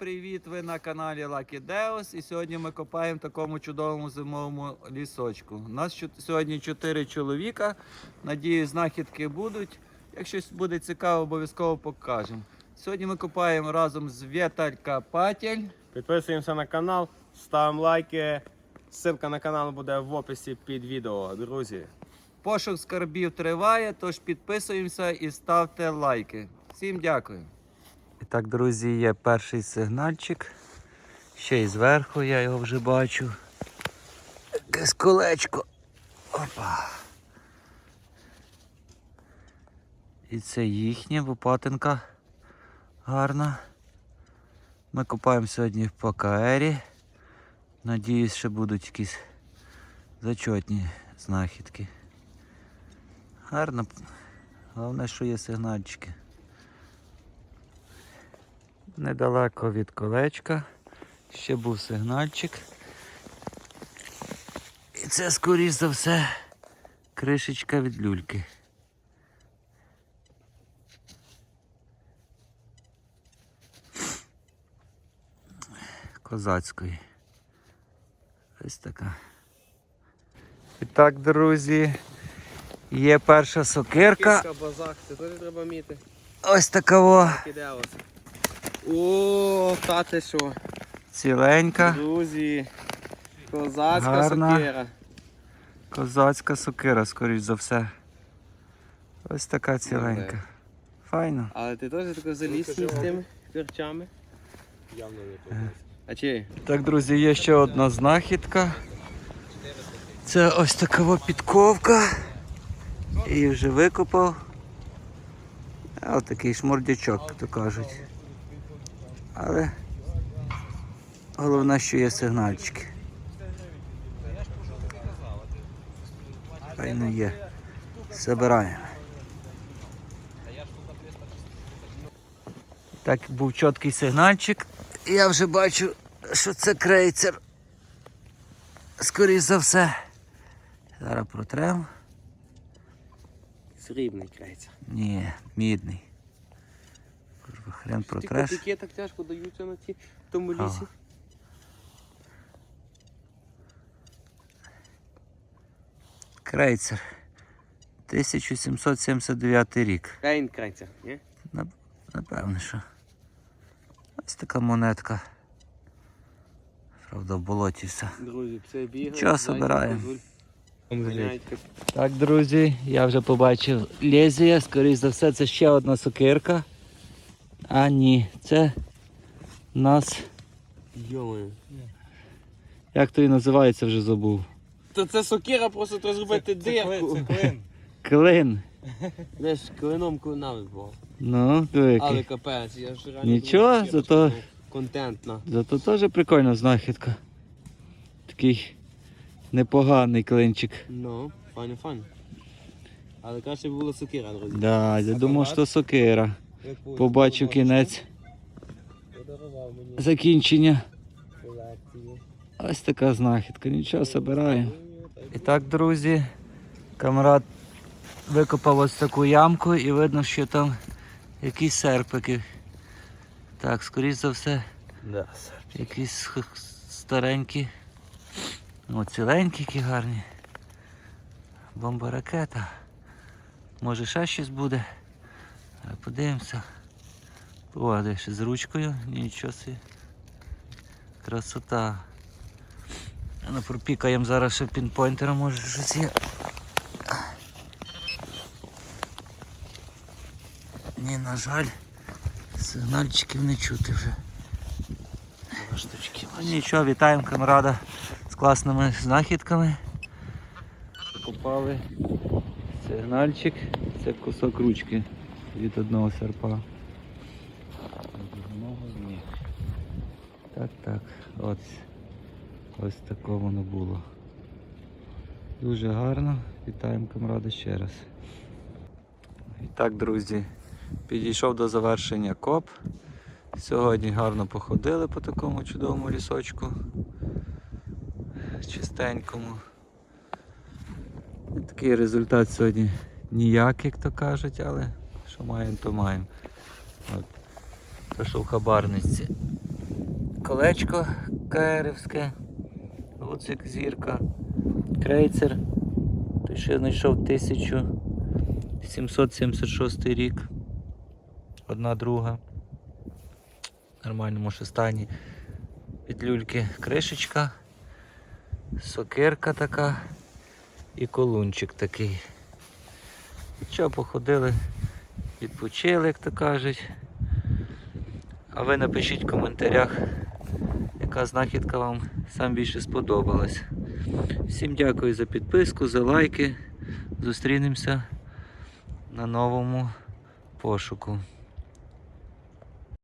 привіт! Ви на каналі Lucky Deus і сьогодні ми копаємо в такому чудовому зимовому лісочку. У нас сьогодні 4 чоловіка. Надію, знахідки будуть. Якщо буде цікаво, обов'язково покажемо. Сьогодні ми копаємо разом з Віталька Патель. Підписуємося на канал, ставимо лайки. Ссылка на канал буде в описі під відео, друзі. Пошук скарбів триває, тож підписуємося і ставте лайки. Всім дякую. І так, друзі, є перший сигнальчик. Ще й зверху я його вже бачу. Якесь колечко. Опа. І це їхнє, Лопатинка гарна. Ми копаємо сьогодні по КАЕРі. Надіюсь, що будуть якісь зачетні знахідки. Гарно. Головне, що є сигнальчики. Недалеко від колечка. Ще був сигнальчик. І це, скоріш за все, кришечка від люльки. Козацької. Ось така. І так, друзі, є перша сокирка. базак, це теж треба міти. Ось такого. О, та ти що? ціленька. Друзі. Козацька Гарна. сокира. Козацька сокира, скоріш за все. Ось така ціленька. Файно. Але ти теж тако залізний з тими корчами? Явно не то. А чи? Так, друзі, є ще одна знахідка. Це ось така підковка. Її вже викопав. А Ось такий шмордячок, то кажуть. Але головне, що є сигнальчики. Файно є. Забираємо. Так, був чіткий сигнальчик. Я вже бачу, що це крейцер. Скоріше за все. Зараз протрем. Срібний крайця. Ні, мідний. Хрен протреш. Такі так тяжко даються на ті, в тому Ага. лісі. Крейцер. 1779 рік. Крайн крайця, ні? Напевно, що. Ось така монетка. Правда, в болоті все. Друзі, це бігає. Чого собираємо? Так, друзі, я вже побачив лезвія. Скоріше за все, це ще одна сокирка. А ні, це нас. Йомаю. Як то і називається, вже забув. То це сокира, просто треба зробити дирку. клин. Клин. Знаєш, клином клина відбував. Ну, Але капець, я ж реально Нічого, думав, зато- контентна. Зато теж прикольна знахідка. Такий непоганий клинчик. Ну, файно, файно. Але краще б була сокира, друзі. Да, я думав, що сокира. Побачив кінець закінчення. Ось така знахідка, нічого собираємо. І так, друзі, камрад викопав ось таку ямку і видно, що там якісь серпики. Так, скоріш за все, Да. якісь старенькі. О, ціленькі які гарні. Бомба ракета. Може ще щось буде. Зараз подивимося. О, ще з ручкою, нічого собі. Красота. Ну, пропікаємо зараз ще пінпойнтером, може щось є. Ні, на жаль, сигнальчиків не чути вже. Штучки. Ну нічого, вітаємо камрада з класними знахідками. Попали сигнальчик, це кусок ручки від одного серпа. Так, так, от. Ось таке воно було. Дуже гарно. Вітаємо камрада ще раз. І так, друзі, підійшов до завершення коп. Сьогодні гарно походили по такому чудовому лісочку. Чистенькому. Такий результат сьогодні ніяк, як то кажуть, але що маємо, то маємо. От. То що в хабарниці колечко Каерівське, Луцик зірка, крейцер. Той, я знайшов 1776 рік. Одна друга. В нормальному ще стані. Від люльки кришечка, сокирка така і колунчик такий. Що, походили, відпочили, як то кажуть. А ви напишіть в коментарях, яка знахідка вам сам більше сподобалась. Всім дякую за підписку, за лайки. Зустрінемося на новому пошуку.